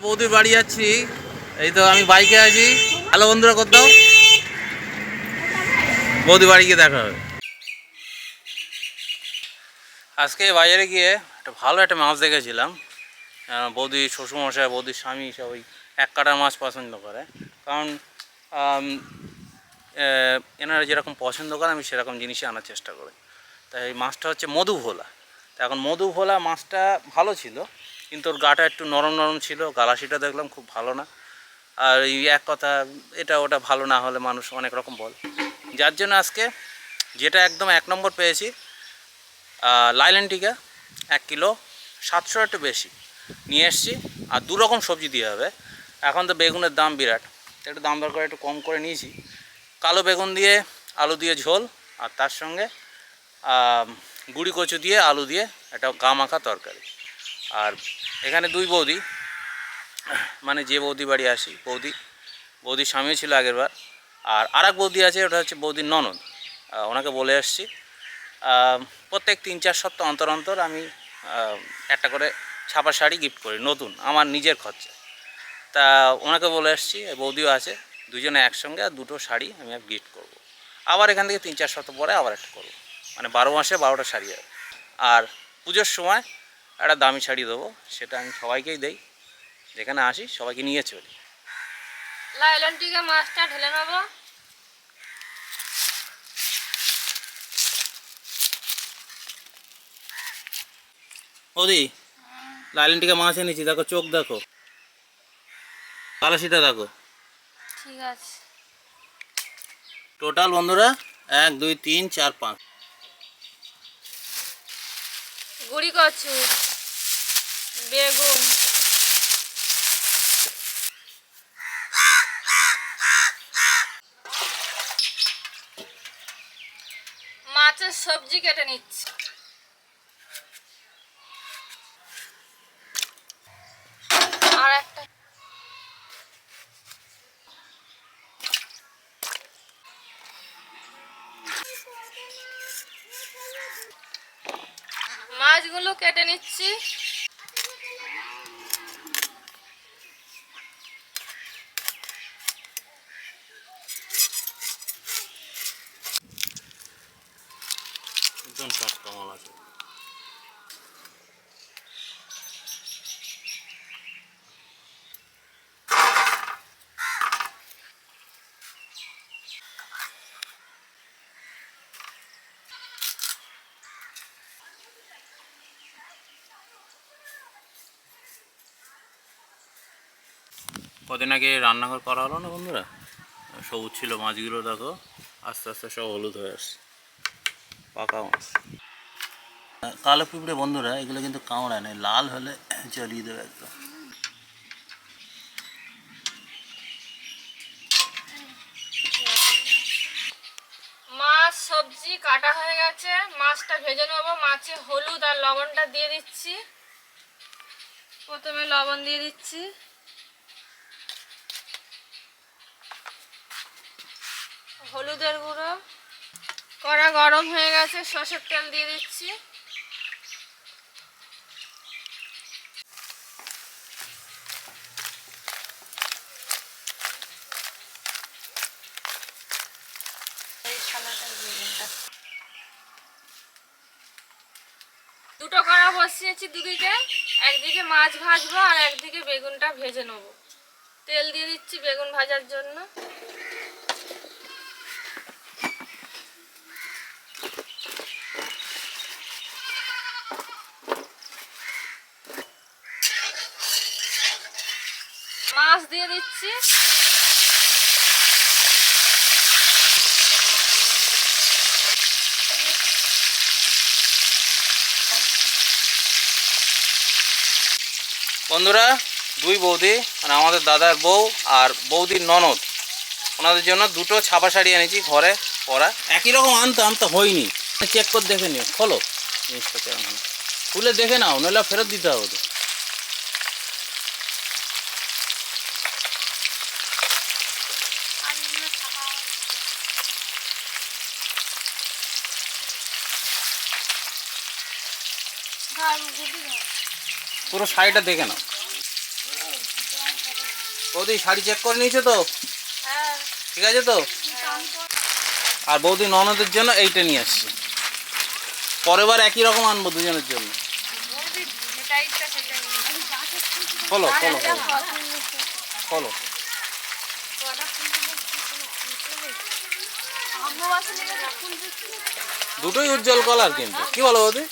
বৌদির বাড়ি যাচ্ছি। এই তো আমি বাইকে আছি। হ্যালো বন্ধুরা কোথাও বৌদি বাড়ি গিয়ে দেখা হবে। আজকে বাজারে গিয়ে একটা ভালো একটা মাছ দেখেছিলাম। বৌদি শ্বশুরমশাই, বৌদির স্বামী সব ওই এক কাটার মাছ পছন্দ করে। কারণ এনারা যেরকম পছন্দ করে, আমি সেরকম জিনিসই আনার চেষ্টা করি। তাই এই মাছটা হচ্ছে মধু ভোলা তা এখন মধু ভোলা মাছটা ভালো ছিল। কিন্তু ওর গাটা একটু নরম নরম ছিল, গালাসিটা দেখলাম খুব ভালো না। আর এই এক কথা, এটা ওটা ভালো না হলে মানুষ অনেক রকম বল। যার জন্য আজকে যেটা একদম এক নম্বর পেয়েছি লাইলেন টিকা, এক কিলো, সাতশো একটু বেশি। নিয়ে এসছি, আর দু রকম সবজি দিয়ে হবে। এখন তো বেগুনের দাম বিরাট। একটু দাম দর করে একটু কম করে নিয়েছি। কালো বেগুন দিয়ে আলু দিয়ে ঝোল, আর তার সঙ্গে গুঁড়ি কচু দিয়ে আলু দিয়ে একটা গা মাখা তরকারি। আর এখানে দুই বৌদি মানে যে বৌদি বাড়ি আসি বৌদি বৌদির স্বামী ছিল আগের বার আর আর এক বৌদি আছে ওটা হচ্ছে বৌদির ননদ। ওনাকে বলে আহ, প্রত্যেক তিন চার সপ্তাহ অন্তর অন্তর আমি একটা করে ছাপা শাড়ি গিফট করি নতুন আমার নিজের খরচা। তা ওনাকে বলে এসছি বৌদিও আছে দুজনে একসঙ্গে আর দুটো শাড়ি আমি গিফট করব। আবার এখান থেকে তিন চার সপ্তাহ পরে আবার একটা করব। মানে বারো মাসে বারোটা শাড়ি আর পুজোর সময় একটা দামি শাড়ি দেবো সেটা আমি সবাইকেই দেই। যেখানে আসি সবাইকে নিয়ে চলি। লাইলন টিকে মাছটা ঢেলে নেব। ওদি লাইলেনটিকে মাছ এনেছি দেখো চোখ দেখো। কালাসিটা দেখো। ঠিক আছে। টোটাল বন্ধুরা এক দুই তিন চার পাঁচ। গুড়ি কচু। বেগুন। মাছের সবজি কেটে নিচ্ছি। আর মাছগুলো কেটে নিচ্ছি একদম টাটকা মাল আছে কদিন আগে রান্নাঘর করা হলো না বন্ধুরা? সবুজ ছিল মাছগুলো, দেখো। আস্তে আস্তে সব হলুদ হয়ে আসছে। পাকা মাছ। কালো পিঁপড়ে বন্ধুরা, এগুলো কিন্তু কামড়ায় নেই লাল হলে জ্বলিয়ে দেবে একদম। মাছ, সবজি কাটা হয়ে গেছে। মাছটা ভেজে নেব। মাছে হলুদ আর লবণটা দিয়ে দিচ্ছি। প্রথমে লবণ দিয়ে দিচ্ছি। হলুদের গুঁড়ো। কড়া গরম হয়ে গেছে, সর্ষের তেল দিয়ে দিচ্ছি। দুটো কড়া বসিয়েছি দুদিকে, একদিকে মাছ ভাজবো আর একদিকে বেগুনটা ভেজে নেব। তেল দিয়ে দিচ্ছি বেগুন ভাজার জন্য। মাছ দিয়ে দিচ্ছি। বন্ধুরা, দুই বৌদি মানে আমাদের দাদার বউ আর বৌদির ননদ, ওনাদের জন্য দুটো ছাপা শাড়ি এনেছি ঘরে পরা। একই রকম আনতে আনতে হয়নি। চেক করে দেখে নিও, খোলো। জিনিসটা কেমন খুলে দেখে নাও, নইলে ফেরত দিতে হবে তো আর এগুলো ছাপা ধর গুটি ধর পুরো শাড়িটা দেখে নাও। বৌদি, শাড়ি চেক করে নিয়েছো তো? ঠিক আছে তো? আর বৌদি, ননদের জন্য এইটা নিয়ে আসছি। পরের বার একই রকম আনব দুজনের জন্য। পছন্দ হচ্ছে। খোলো দুটোই উজ্জ্বল কলার কিন্তু। কি বলো বৌদি?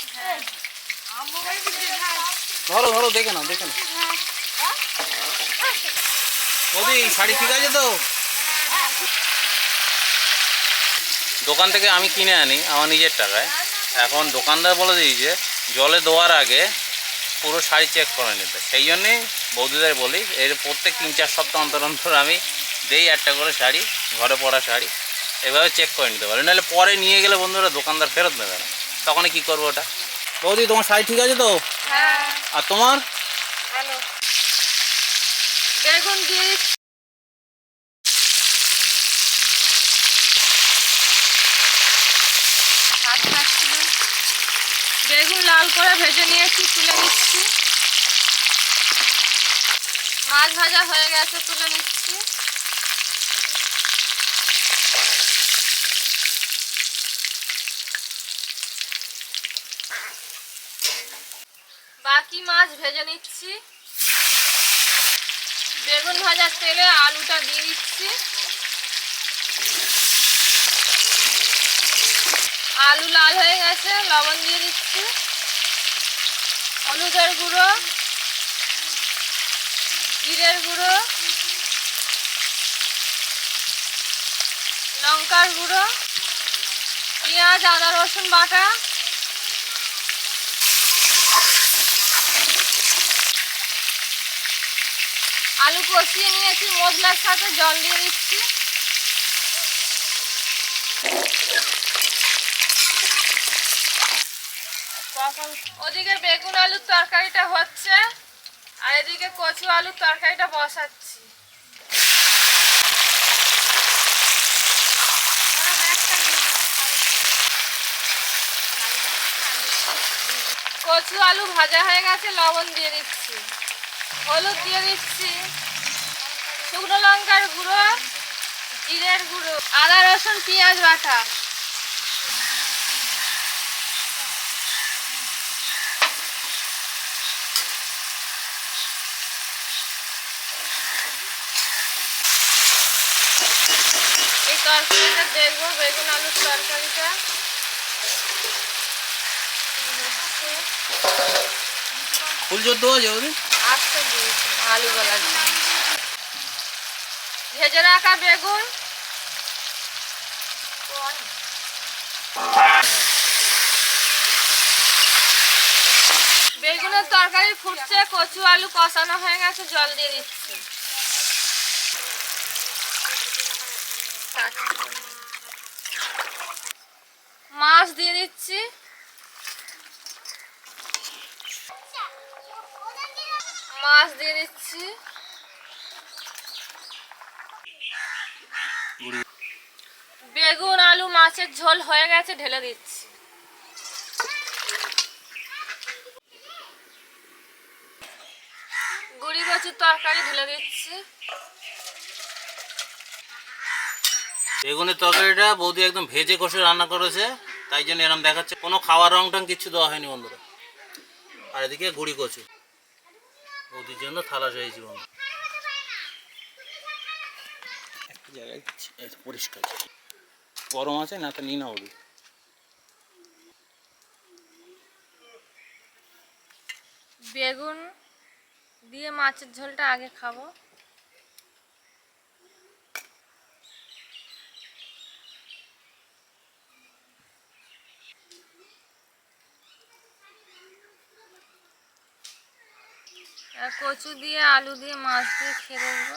ধরো ধরো, দেখে নাও দেখে নাও। শাড়ি ঠিক আছে তো? দোকান থেকে আমি কিনে আনি, আমার নিজের টাকায়। এখন দোকানদার বলে দিয়েছে জলে দেওয়ার আগে পুরো শাড়ি চেক করে নিতে। সেই জন্যেই বৌদিদের বলি, এর প্রত্যেক তিন চার সপ্তাহ অন্তর অন্তর আমি দেই একটা করে শাড়ি, ঘরে পরা শাড়ি। এভাবে চেক করে নিতে পারি। নাহলে পরে নিয়ে গেলে বন্ধুরা দোকানদার ফেরত নেবে না। তখন কি করব ওটা? বৌদি তোমার শাড়ি ঠিক আছে তো? হ্যাঁ। আর তোমার? বেগুন দিয়ে। বেগুন লাল করে ভেজে নিয়েছি তুলে নিচ্ছি। মাছ ভাজা হয়ে গেছে তুলে নিচ্ছি। বাকি মাছ ভেজে নিচ্ছি। বেগুন ভাজার তেলে আলুটা দিয়ে দিচ্ছি। আলু লাল হয়ে গেছে, লবণ দিয়ে দিচ্ছি। হলুদের গুঁড়ো, জিরের গুঁড়ো, লঙ্কার গুঁড়ো, পেঁয়াজ, আদা, রসুন বাটা। আলু কষিয়ে নিয়েছি, মশলার সাথে জল দিয়ে দিচ্ছি। ওদিকে বেগুন আলুর তরকারিটা হচ্ছে, আর এদিকে কচু আলুর তরকারিটা বসাচ্ছি। কচু আলু ভাজা হয়ে গেছে, লবণ দিয়ে দিচ্ছি। হলুদ দিয়ে দিচ্ছি। শুকনো লঙ্কার গুঁড়ো, জিরের গুঁড়ো, আদা, রসুন, পেঁয়াজ বাটা। এই তরকারিটা দেখব, বেগুন আলুর তরকারিটা ফুল আছে বৌদি আটটা আলু ভেজে রাখা বেগুন। বেগুনের তরকারি ফুটছে, কচু আলু কষানো হয়ে গেছে, জল দিয়ে দিচ্ছি। মাছ দিয়ে দিচ্ছি। মাছ দিয়ে দিচ্ছি। বেগুন, আলু, মাছের ঝোল হয়ে গেছে, ঢেলে দিচ্ছি। গুড়ি, কচুর তরকারি ঢেলে দিচ্ছি। বেগুনের তরকারিটা বৌদি একদম ভেজে কষে রান্না করেছে, তাই জন্য এরকম দেখাচ্ছে। কোনো খাওয়ার রং টং কিচ্ছু দেওয়া হয়নি বন্ধুরা। আর এদিকে গুড়ি, কচু। বৌদির জন্য থালা চাইছি বন্ধু একটা জায়গায় পরিষ্কার। গরম আছে না তো নিই না বৌদি বেগুন দিয়ে মাছের ঝোলটা আগে খাব। কচু দিয়ে আলু দিয়ে মাছ দিয়ে খেয়ে দেখব।